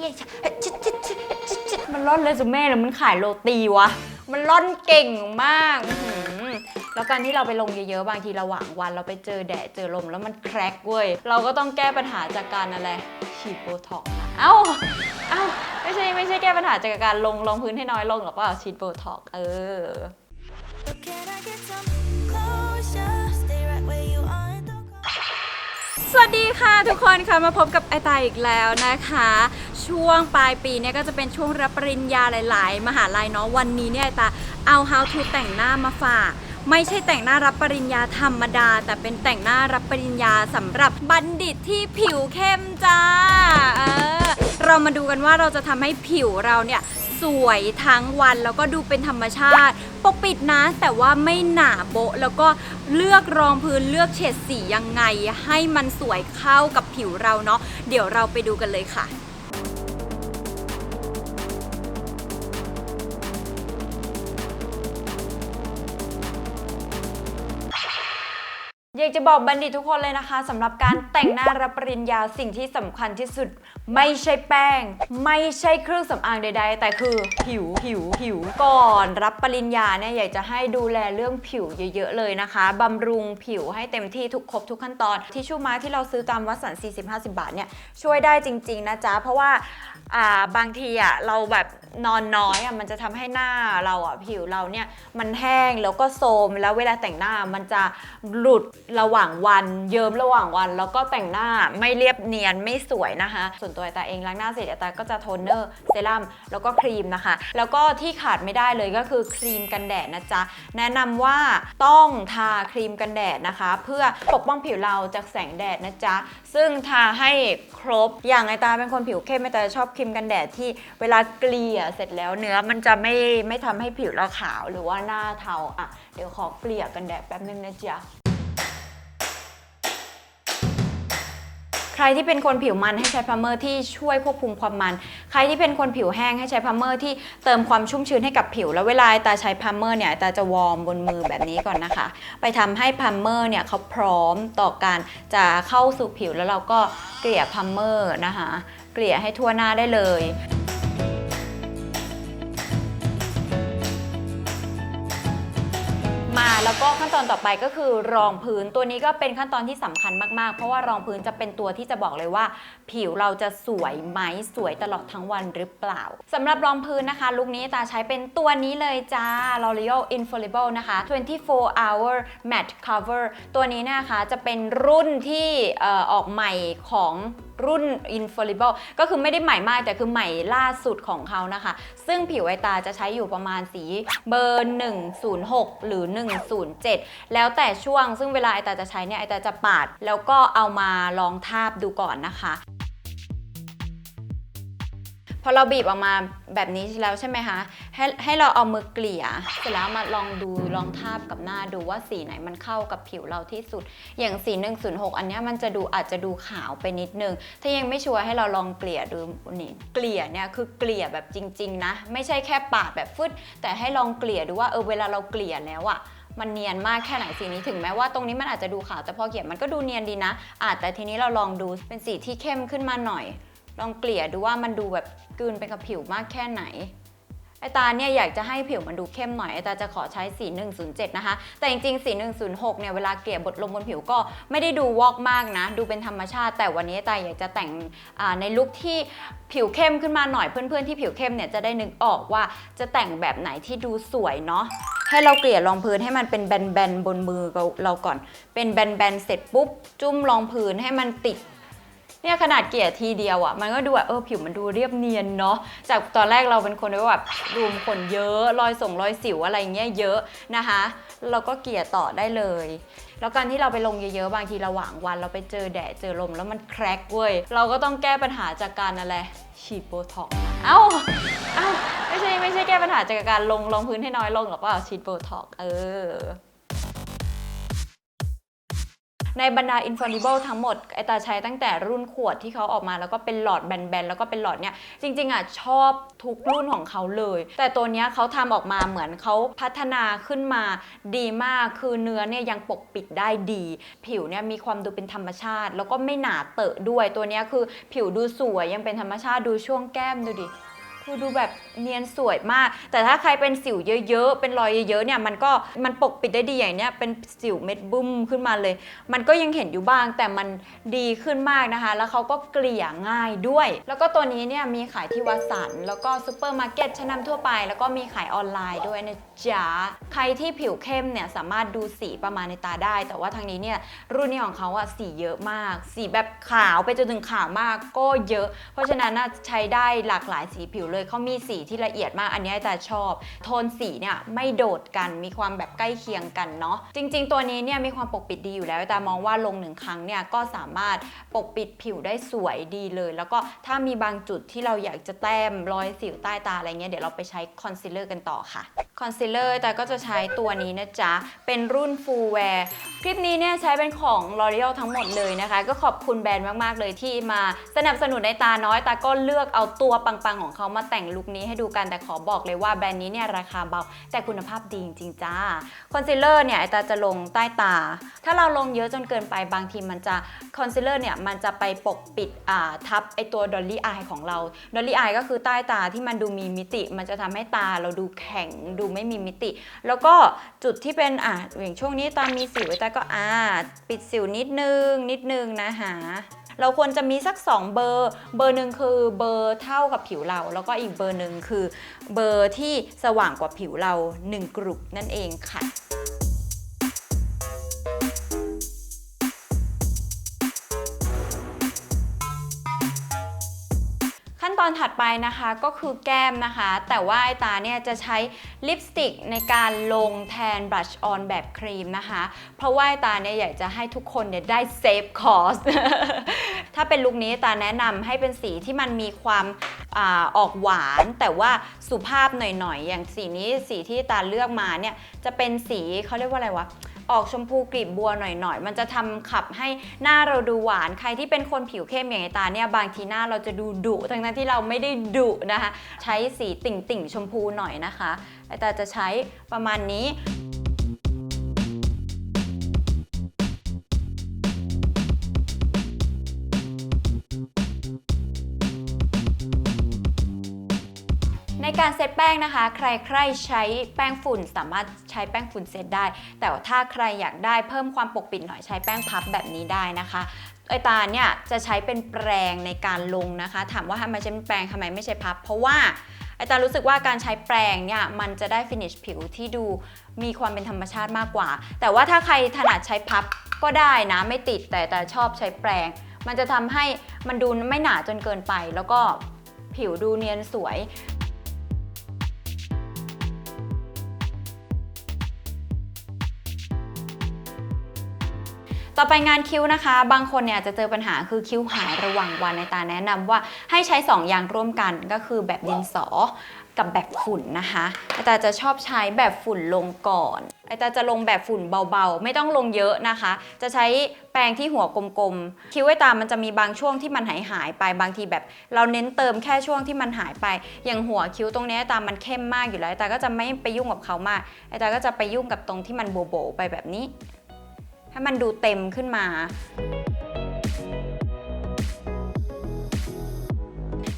เย้ชิชิชิชิชิชิมันร่อนเรซูเม่หรือมันขายโรตีวะ มันร่อนเก่งมากอื้อหือแล้วการที่เราไปลงเยอะๆ บางทีระหว่างวันเราไปเจอแดดเจอลมแล้วมันแครกเว้ย เราก็ต้องแก้ปัญหาจากการอะไรฉีดโบท็อกซ์อะเอ้า เอ้า ไม่ใช่ไม่ใช่แก้ปัญหาจากการลงรองพื้นให้น้อยลงหรอกเปล่าฉีดโบท็อกซ์เออ Can I get some closure? Stay right where you are and don't go. สวัสดีค่ะทุกคนค่ะมาพบกับไอตายอีกแล้วนะคะ ช่วงปลายปีเนี่ยก็จะเป็นช่วงรับปริญญาหลาย ๆ มหาลัยเนาะวันนี้เนี่ยตาเอา how to แต่งหน้ามาฝาก ไม่ใช่แต่งหน้ารับปริญญาธรรมดา แต่เป็นแต่งหน้ารับปริญญาสำหรับบัณฑิตที่ผิวเข้มจ้าเออเรามาดูกันว่าเราจะทำให้ผิวเราเนี่ยสวยทั้งวันแล้วก็ดูเป็นธรรมชาติปกปิดนะแต่ว่าไม่หนาโบะแล้วก็เลือกรองพื้นเลือกเฉดสียังไง ให้มันสวยเข้ากับผิวเราเนาะเดี๋ยวเราไปดูกันเลยค่ะากจะบอกบัณฑิตทุกคนเลยนะคะสำหรับการแต่งหน้ารับปริญญาสิ่งที่สำคัญที่สุด ไม่ใช่แป้ง ไม่ใช่เครื่องสำอางใด ๆ แต่คือผิวผิวผิวก่อนรับปริญญาเนี่ยอยากจะให้ดูแลเรื่องผิวเยอะ ๆ เลยนะคะบำรุงผิวให้เต็มที่ทุกครบทุกขั้นตอนที่ชูมาที่เราซื้อตามวัดสัน40-50 บาทเนี่ยช่วยได้จริง ๆ นะจ๊ะเพราะว่าอ่าบางทีอะเราแบบ นอนน้อยอะมันจะทำให้หน้าเราอะผิวเราเนี่ยมันแห้งแล้วก็โทรมแล้วเวลาแต่งหน้ามันจะหลุดระหว่างวันเยิ้มระหว่างวัน แล้วก็แต่งหน้าไม่เรียบเนียนไม่สวยนะคะ ส่วนตัวไอตาเองล้างหน้าเสร็จไอตาก็จะโทนเนอร์เซรั่มแล้วก็ครีมนะคะ แล้วก็ที่ขาดไม่ได้เลยก็คือครีมกันแดดนะจ๊ะแนะนำว่าต้องทาครีมกันแดดนะคะ เพื่อปกป้องผิวเราจากแสงแดดนะจ๊ะซึ่งทาให้ครบอย่างไอตาเป็นคนผิวเข้มไอตาชอบครีมกันแดดที่เวลาเกลี่ยเสร็จแล้วเนื้อมันจะไม่ไม่ทำให้ผิวเราขาวหรือว่าหน้าเทาอะเดี๋ยวขอเกลี่ยกันแดดแป๊บนึงนะจ๊ะใครที่เป็นคนผิวมันให้ใช้พัมเมอร์ที่ช่วยควบคุมความมัน ใครที่เป็นคนผิวแห้งให้ใช้พัมเมอร์ที่เติมความชุ่มชื้นให้กับผิว แล้วเวลาตาใช้พัมเมอร์เนี่ยตาจะวอร์มบนมือแบบนี้ก่อนนะคะ ไปทำให้พัมเมอร์เนี่ยเขาพร้อมต่อการจะเข้าสู่ผิวแล้วเราก็เกลี่ยพัมเมอร์นะคะ เกลี่ยให้ทั่วหน้าได้เลยาแล้วก็ขั้นตอนต่อไปก็คือรองพื้นตัวนี้ก็เป็นขั้นตอนที่สำคัญมากๆ เพราะว่ารองพื้นจะเป็นตัวที่จะบอกเลยว่า ผิวเราจะสวยไหมสวยตลอดทั้งวันหรือเปล่าสำหรับรองพื้นนะคะ ลุคนี้ตาใช้เป็นตัวนี้เลยจ้า L'Oreal Infallible นะคะ 24 hour matte cover ตัวนี้นะคะจะเป็นรุ่นที่ออกใหม่ของรุ่น Infallible ก็คือไม่ได้ใหม่มากแต่คือใหม่ล่าสุดของเขานะคะ ซึ่งผิวไอตาจะใช้อยู่ประมาณสีเบอร์ 106 หรือ 107 แล้วแต่ช่วงซึ่งเวลาไอตาจะใช้เนี่ยไอตาจะปาด แล้วก็เอามาลองทาบดูก่อนนะคะ พอเราบีบออกมาแบบนี้แล้วใช่ไหมคะให้ให้เราเอามือเกลี่ยเสร็จแล้วมาลองดูลองทาบกับหน้าดูว่าสีไหนมันเข้ากับผิวเราที่สุด อย่างสี 106 อันนี้มันจะดูอาจจะดูขาวไปนิดนึง ถ้ายังไม่ชัวร์ให้เราลองเกลี่ยดูนี่เกลี่ยเนี่ยคือเกลี่ยแบบจริง ๆ นะ ไม่ใช่แค่ปาดแบบฟึดแต่ให้ลองเกลี่ยดูว่าเออเวลาเราเกลี่ยแล้วอะมันเนียนมากแค่ไหนสีนี้ถึงแม้ว่าตรงนี้มันอาจจะดูขาวแต่พอเกลี่ยมันก็ดูเนียนดีนะอาจแต่ทีนี้เราลองดูเป็นสีที่เข้มขึ้นมาหน่อย ลองเกลี่ยดูว่ามันดูแบบกลืนไปกับผิวมากแค่ไหนไอตาเนี่ยอยากจะให้ผิวมันดูเข้มหน่อยไอตาจะขอใช้สี 107 นะคะ แต่จริงๆ สี 106 เนี่ยเวลาเกลี่ยบดลงบนผิวก็ไม่ได้ดูวอกมากนะ ดูเป็นธรรมชาติ แต่วันนี้ไอตาอยากจะแต่งในลุคที่ผิวเข้มขึ้นมาหน่อยเพื่อนๆที่ผิวเข้มเนี่ยจะได้นึกออกว่าจะแต่งแบบไหนที่ดูสวยเนาะให้เราเกลี่ยรองพื้นให้มันเป็นแบนๆบนมือเราก่อน เป็นแบนๆเสร็จปุ๊บจุ่มรองพื้นให้มันติด เนี่ยขนาดเกลี่ยทีเดียวอะ่ะมันก็ดูแบบเออผิวมันดูเรียบเนียนเนาะจากตอนแรกเราเป็นคนที่แบบรูมขนเยอะรอยส่งรอยสิวอะไรเงี้ยเยอะนะคะ เราก็เกลี่ยต่อได้เลยแล้วการที่เราไปลงเยอะๆ บางทีระหว่างวันเราไปเจอแดดเจอลมแล้วมันแครกเว้ย เราก็ต้องแก้ปัญหาจากการอะไรฉีดโบท็อกเอ้า เอ้า ไม่ใช่ไม่ใช่แก้ปัญหาจากการลงรองพื้นให้น้อยลงหรอกเปล่าฉีดโบท็อกเออ ในบรรดา Infallible ทั้งหมดไอตาใช้ตั้งแต่รุ่นขวดที่เขาออกมาแล้วก็เป็นหลอดแบนๆแล้วก็เป็นหลอดเนี่ยจริงๆอะชอบทุกรุ่นของเขาเลย แต่ตัวเนี้ยเขาทำออกมาเหมือนเขาพัฒนาขึ้นมาดีมากคือเนื้อเนี่ยยังปกปิดได้ดี ผิวเนี่ยมีความดูเป็นธรรมชาติ แล้วก็ไม่หนาเตอะด้วยตัวเนี้ยคือผิวดูสวยยังเป็นธรรมชาติดูช่วงแก้มดูดิ คือดูแบบเนียนสวยมาก แต่ถ้าใครเป็นสิวเยอะๆ เป็นรอยเยอะๆเนี่ยมันก็มันปกปิดได้ดีอย่างเนี้ยเป็นสิวเม็ดบุ้มขึ้นมาเลย มันก็ยังเห็นอยู่บ้างแต่มันดีขึ้นมากนะคะ แล้วเขาก็เกลี่ยง่ายด้วย แล้วก็ตัวนี้เนี่ยมีขายที่วัดสันแล้วก็ซูเปอร์มาร์เก็ตชั้นนำทั่วไป แล้วก็มีขายออนไลน์ด้วยนะ จ๊ะใครที่ผิวเข้มเนี่ยสามารถดูสีประมาณในตาได้ แต่ว่าทางนี้เนี่ยรุ่นนี้ของเขาอะสีเยอะมาก สีแบบขาวไปจนถึงขาวมากก็เยอะ เพราะฉะนั้นน่าใช้ได้หลากหลายสีผิวเลยเขามีสีที่ละเอียดมากอันนี้แต่ชอบ โทนสีเนี่ยไม่โดดกันมีความแบบใกล้เคียงกันเนาะจริง ๆ ตัวนี้เนี่ยมีความปกปิดดีอยู่แล้ว แต่มองว่าลงหนึ่งครั้งเนี่ยก็สามารถปกปิดผิวได้สวยดีเลย แล้วก็ถ้ามีบางจุดที่เราอยากจะแต้มรอยสิวใต้ตาอะไรเงี้ยเดี๋ยวเราไปใช้คอนซีลเลอร์กันต่อค่ะคอนซีลเลอร์แต่ก็จะใช้ตัวนี้นะจ๊ะ เป็นรุ่น Full Wear คลิปนี้เนี่ยใช้เป็นของ L'Oreal ทั้งหมดเลยนะคะ ก็ขอบคุณแบรนด์มาก ๆ เลยที่มาสนับสนุนในตาน้อย ตาก็เลือกเอาตัวปัง ๆ ของเขามาแต่งลุคนี้ให้ดูกันแต่ขอบอกเลยว่าแบรนด์นี้เนี่ยราคาเบา แต่คุณภาพดีจริง ๆ จ้าคอนซีลเลอร์เนี่ยไอตาจะลงใต้ตา ถ้าเราลงเยอะจนเกินไปบางทีมันจะคอนซีลเลอร์เนี่ยมันจะไปปกปิดอ่าทับไอตัวดอลลี่อายของเราดอลลี่อายก็คือใต้ตาที่มันดูมีมิติ มันจะทำให้ตาเราดูแข็งดูไม่มีมิติ แล้วก็จุดที่เป็นอะอย่างช่วงนี้ตอนมีสิวแต่ก็อ่าปิดสิวนิดนึงนิดนึงนะคะเราควรจะมีสัก 2 เบอร์ เบอร์หนึ่งคือเบอร์เท่ากับผิวเรา แล้วก็อีกเบอร์หนึ่งคือเบอร์ที่สว่างกว่าผิวเรา 1 กลุ่มนั่นเองค่ะ อนถัดไปนะคะก็คือแก้มนะคะ แต่ว่าไอตาเนี่ยจะใช้ลิปสติกในการลงแทนบลัชออนแบบครีมนะคะ เพราะว่าไอตาเนี่ยอยากจะให้ทุกคนเนี่ยได้เซฟคอสถ้าเป็นลุคนี้ตาแนะนำให้เป็นสีที่มันมีความอออกหวานแต่ว่าสุภาพหน่อยๆ อย่างสีนี้สีที่ตาเลือกมาเนี่ยจะเป็นสีเขาเรียกว่าอะไรวะ ออกชมพูกลีบบัวหน่อยๆ มันจะทำขับให้หน้าเราดูหวาน ใครที่เป็นคนผิวเข้มอย่างไอตาเนี่ยบางทีหน้าเราจะดูดุทั้งๆที่เราไม่ได้ดุนะคะ ใช้สีติ่งๆ ชมพูหน่อยนะคะไอตาจะใช้ประมาณนี้ การเซตแป้งนะคะ ใครๆใช้แป้งฝุ่นสามารถใช้แป้งฝุ่นเซตได้ แต่ว่าถ้าใครอยากได้เพิ่มความปกปิดหน่อยใช้แป้งพับแบบนี้ได้นะคะไอตาเนี่ยจะใช้เป็นแปรงในการลงนะคะ ถามว่าทำไมใช้เป็นแปรงทำไมไม่ใช้พับ เพราะว่าไอตารู้สึกว่าการใช้แปรงเนี่ยมันจะได้ฟินิชผิวที่ดูมีความเป็นธรรมชาติมากกว่า แต่ว่าถ้าใครถนัดใช้พับก็ได้นะไม่ติดแต่แต่ชอบใช้แปรง มันจะทำให้มันดูไม่หนาจนเกินไป แล้วก็ผิวดูเนียนสวย ต่อไปงานคิ้วนะคะ บางคนเนี่ยจะเจอปัญหาคือคิ้วหายระหว่างวันในตาแนะนำว่าให้ใช้ 2 อย่างร่วมกันก็คือแบบดินสอกับแบบฝุ่นนะคะไอตาจะชอบใช้แบบฝุ่นลงก่อนไอตาจะลงแบบฝุ่นเบาๆ ไม่ต้องลงเยอะนะคะ จะใช้แปรงที่หัวกลมๆ คิ้วไอตามันจะมีบางช่วงที่มันหายหายไป บางทีแบบ เราเน้นเติมแค่ช่วงที่มันหายไป อย่างหัวคิ้วตรงนี้ไอตามันเข้มมากอยู่แล้วไอตาก็จะไม่ไปยุ่งกับเขามากไอตาก็จะไปยุ่งกับตรงที่มันโบๆไปแบบนี้ ให้มันดูเต็มขึ้นมา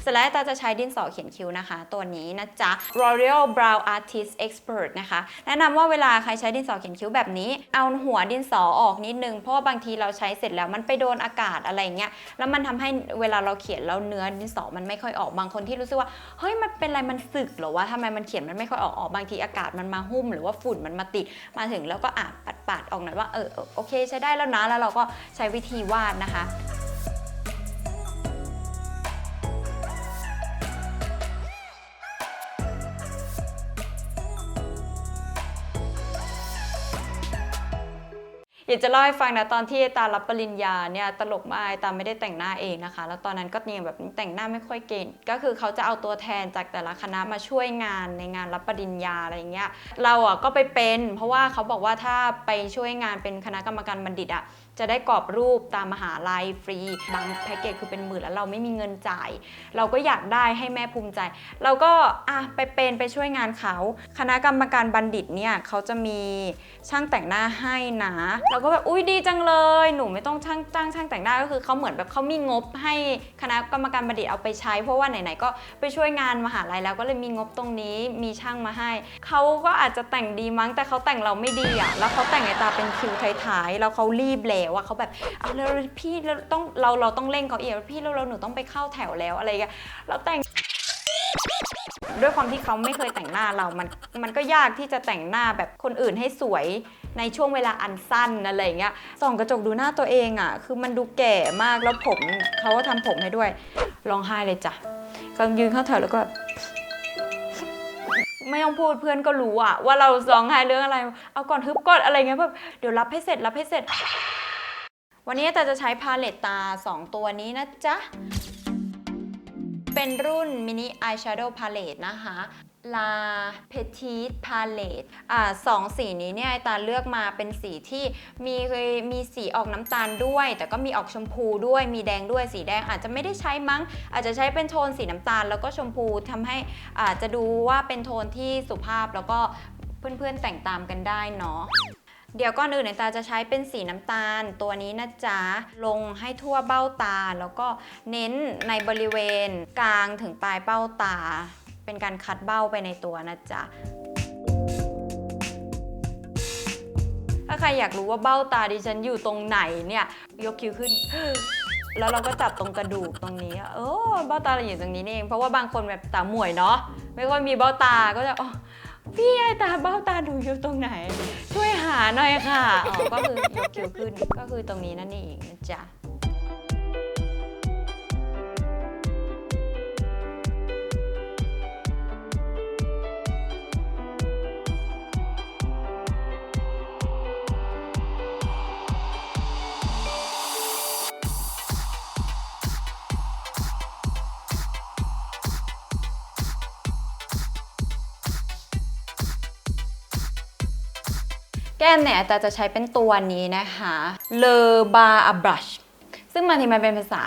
เสร็จแล้วตาจะใช้ดินสอเขียนคิ้วนะคะ ตัวนี้นะจ๊ะ L'Oreal Brow Artist Expert นะคะ แนะนำว่าเวลาใครใช้ดินสอเขียนคิ้วแบบนี้ เอาหัวดินสอออกนิดนึง เพราะว่าบางทีเราใช้เสร็จแล้วมันไปโดนอากาศอะไรเงี้ย แล้วมันทำให้เวลาเราเขียนแล้วเนื้อดินสอมันไม่ค่อยออก บางคนที่รู้สึกว่า เฮ้ย มันเป็นอะไร มันสึกหรอวะทำไมมันเขียนมันไม่ค่อยออกออกบางทีอากาศมันมาหุ้ม หรือว่าฝุ่นมันมาติด มาถึงแล้วก็อะปัดๆออกหน่อยว่า เออ โอเคใช้ได้แล้วนะ แล้วเราก็ใช้วิธีวาดนะคะ อยากจะเล่าให้ฟังนะตอนที่ตารับปริญญาเนี่ยตลกมากตาไม่ได้แต่งหน้าเองนะคะ แล้วตอนนั้นก็เนี่ยแบบแต่งหน้าไม่ค่อยเก่ง ก็คือเขาจะเอาตัวแทนจากแต่ละคณะมาช่วยงานในงานรับปริญญาอะไรเงี้ยเราอะก็ไปเป็น เพราะว่าเขาบอกว่าถ้าไปช่วยงานเป็นคณะกรรมการบัณฑิตอะ จะได้กรอบรูปตามมหาลัยฟรี บางแพ็กเกจคือเป็นหมื่นแล้วเราไม่มีเงินจ่าย เราก็อยากได้ให้แม่ภูมิใจ เราก็อะไปเป็นไปช่วยงานเขา คณะกรรมการบัณฑิตเนี่ยเขาจะมีช่างแต่งหน้าให้นะ เราก็แบบอุ้ยดีจังเลย หนูไม่ต้องช่างจ้างช่างแต่งหน้าก็คือเขาเหมือนแบบเขามีงบให้คณะกรรมการบัณฑิตเอาไปใช้ เพราะว่าไหนๆก็ไปช่วยงานมหาลัยแล้วก็เลยมีงบตรงนี้มีช่างมาให้เขาก็อาจจะแต่งดีมั้งแต่เขาแต่งเราไม่ดีอะแล้วเขาแต่งในตาเป็นคิวท้ายๆแล้วเขารีบแล้ววอะเขาแบบเอาแล้วพี่เราต้องเราเราต้องเร่งเขาอีกพี่เราเราหนูต้องไปเข้าแถวแล้วอะไรเงี้ยเราแต่งด้วยความที่เขาไม่เคยแต่งหน้าเรา มัน มันก็ยากที่จะแต่งหน้าแบบคนอื่นให้สวยในช่วงเวลาอันสั้นอะไรเงี้ย ส่องกระจกดูหน้าตัวเองอะ่ะ คือมันดูแก่มาก แล้วผมเขาก็ทำผมให้ด้วย ร้องไห้เลยจ้ะกำยืนเข้าแถวแล้วก็แบบไม่ต้องพูดเพื่อนก็รู้อะว่าเราร้องไห้เรื่องอะไร เอาก่อนฮึบก่อนอะไรเงี้ยแบบเดี๋ยวรับให้เสร็จรับให้เสร็จ วันนี้แต่จะใช้พาเลตตา 2 ตัวนี้นะจ๊ะ เป็นรุ่นมินิอายแชโดว์พาเลตนะคะ La Petite Palette อ่าสองสีนี้เนี่ยตาเลือกมาเป็นสีที่มีมีสีออกน้ำตาลด้วย แต่ก็มีออกชมพูด้วยมีแดงด้วยสีแดงอาจจะไม่ได้ใช้มั้ง อาจจะใช้เป็นโทนสีน้ำตาล แล้วก็ชมพูทำให้อาจจะดูว่าเป็นโทนที่สุภาพแล้วก็เพื่อนๆแต่งตามกันได้เนาะ เดี๋ยวก่อนอื่นเนี่ยตาจะใช้เป็นสีน้ำตาล ตัวนี้นะจ๊ะ ลงให้ทั่วเบ้าตา แล้วก็เน้นในบริเวณกลางถึงปลายเบ้าตา เป็นการคัดเบ้าไปในตัวนะจ๊ะถ้าใครอยากรู้ว่าเบ้าตาดิฉันอยู่ตรงไหนเนี่ย ยกคิ้วขึ้น แล้วเราก็จับตรงกระดูกตรงนี้เออเบ้าตาเราอยู่ตรงนี้นี่เอง เพราะว่าบางคนแบบตาหมวยเนาะไม่ค่อยมีเบ้าตาก็จะอ๋อ พี่ไอตาเบ้าตาหนูอยู่ตรงไหน ช่วยหาหน่อยค่ะอ๋อก็คือยกคิ้วขึ้นก็คือตรงนี้นั่นเองนะจ๊ะ ก้มเนี่ยแต่จะใช้เป็นตัวนี้นะคะ Le Bar a Brush ซึ่งบางทีมันเป็นภาษา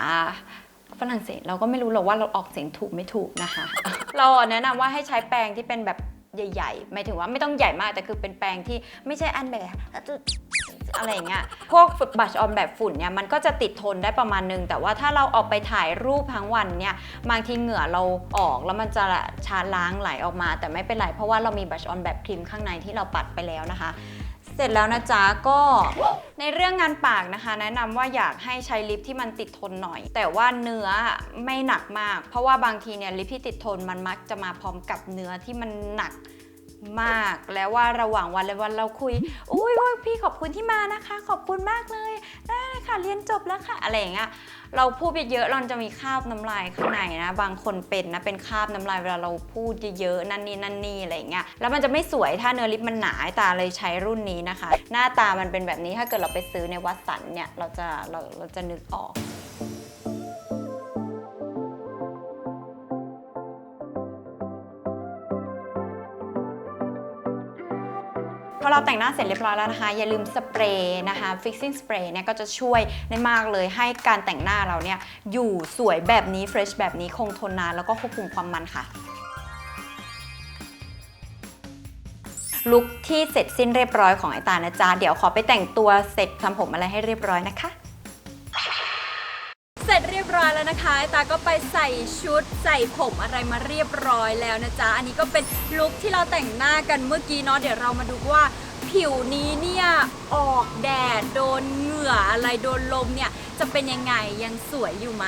ฝรั่งเศสเราก็ไม่รู้หรอกว่าเราออกเสียงถูกไม่ถูกนะคะ เราแนะนำว่าให้ใช้แปรงที่เป็นแบบใหญ่ๆหมายถึงว่าไม่ต้องใหญ่มากแต่คือเป็นแปรงที่ไม่ใช่อันแบบอะไรเงี้ย พวกบัชออนแบบฝุ่นเนี่ยมันก็จะติดทนได้ประมาณนึง แต่ว่าถ้าเราออกไปถ่ายรูปทั้งวันเนี่ยบางทีเหงื่อเราออกแล้วมันจะชาล้างไหลออกมา แต่ไม่เป็นไรเพราะว่าเรามีบัชออนแบบครีมข้างในที่เราปัดไปแล้วนะคะ เสร็จแล้วนะจ๊ะก็ในเรื่องงานปากนะคะ แนะนำว่าอยากให้ใช้ลิปที่มันติดทนหน่อย แต่ว่าเนื้อไม่หนักมาก เพราะว่าบางทีเนี่ยลิปที่ติดทนมันมักจะมาพร้อมกับเนื้อที่มันหนัก มากแล้วว่าระหว่างวันและวันเราคุยอุ้ยพี่ขอบคุณที่มานะคะ ขอบคุณมากเลยได้เลยค่ะเรียนจบแล้วค่ะอะไรอย่างเงี้ยเราพูดเยอะๆเราจะมีคราบน้ำลายข้างในนะ บางคนเป็นนะเป็นคราบน้ำลายเวลาเราพูดเยอะๆนั่นนี่นั่นนี่อะไรอย่างเงี้ยแล้วมันจะไม่สวยถ้าเนื้อลิปมันหนาตาเลยใช้รุ่นนี้นะคะ หน้าตามันเป็นแบบนี้ถ้าเกิดเราไปซื้อในวัดสันเนี่ยเราจะเราเราจะนึกออก อเราแต่งหน้าเสร็จเรียบร้อยแล้วนะคะ อย่าลืมสเปรย์นะคะ fixing spray เนี่ยก็จะช่วยได้มากเลยให้การแต่งหน้าเราเนี่ยอยู่สวยแบบนี้ fresh แบบนี้คงทนนานแล้วก็ควบคุมความมันค่ะลุคที่เสร็จสิ้นเรียบร้อยของไอตานะจ๊ะ เดี๋ยวขอไปแต่งตัวเสร็จทำผมอะไรให้เรียบร้อยนะคะ สร็จเรียบร้อยแล้วนะคะไอตาก็ไปใส่ชุดใส่ผมอะไรมาเรียบร้อยแล้วนะจ๊ะ อันนี้ก็เป็นลุคที่เราแต่งหน้ากันเมื่อกี้เนาะ เดี๋ยวเรามาดูว่าผิวนี้เนี่ยออกแดดโดนเหงื่ออะไรโดนลมเนี่ยจะเป็นยังไงยังสวยอยู่ไหม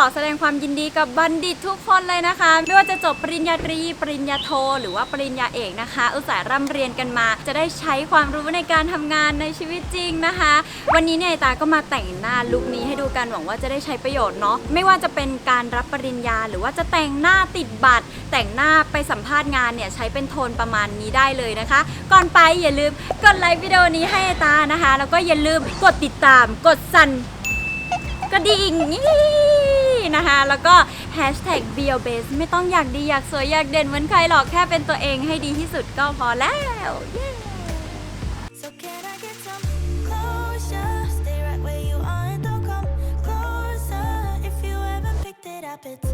ขอแสดงความยินดีกับบัณฑิตทุกคนเลยนะคะ ไม่ว่าจะจบปริญญาตรี ปริญญาโท หรือว่าปริญญาเอกนะคะ อุตส่าห์ร่ำเรียนกันมา จะได้ใช้ความรู้ในการทำงานในชีวิตจริงนะคะ วันนี้เนี่ยตาก็มาแต่งหน้าลุคนี้ให้ดูกันหวังว่าจะได้ใช้ประโยชน์เนาะไม่ว่าจะเป็นการรับปริญญา หรือว่าจะแต่งหน้าติดบัตร แต่งหน้าไปสัมภาษณ์งานเนี่ยใช้เป็นโทนประมาณนี้ได้เลยนะคะ ก่อนไปอย่าลืมกดไลค์วิดีโอนี้ให้ตานะคะ แล้วก็อย่าลืมกดติดตาม กดสั่นกระดิ่งนี่ นะคะ แล้วก็ hashtag b e o b a s e ไม่ต้องอยากดีอยากสวยอยากเด่นเหมือนใครหรอกแค่เป็นตัวเองให้ดีที่สุดก็พอแล้ว เย้ So can I get some closure? Stay right where you are and don't come closer. If you haven't picked it up, it's